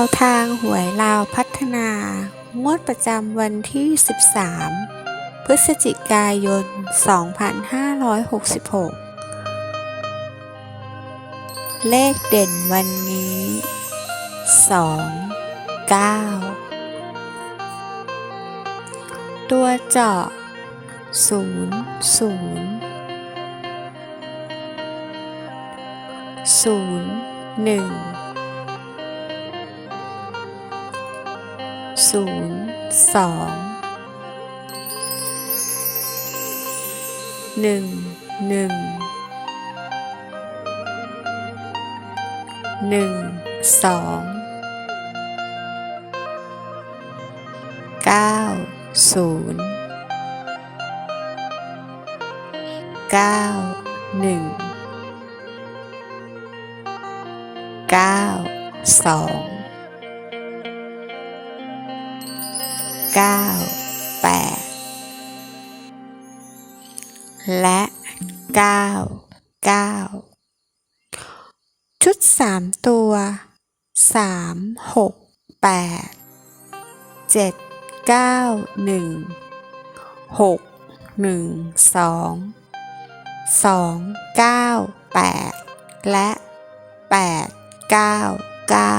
วทางหวยลาวพัฒนา งวดประจำวันที่ 13 พฤศจิกายน 2566 เลขเด่นวันนี้ 2 9 ตัวเจาะ 0 0 0 1 ศูนย์สองหนึ่งหนึ่งหนึ่งสองเก้าศูนย์เก้าหนึ่งเก้าสอง เก้าแปดและเก้าเก้าชุดสามตัวสามหกแปดเจ็ดเก้าหนึ่งหกหนึ่งสองสองเก้าแปดและแปดเก้าเก้า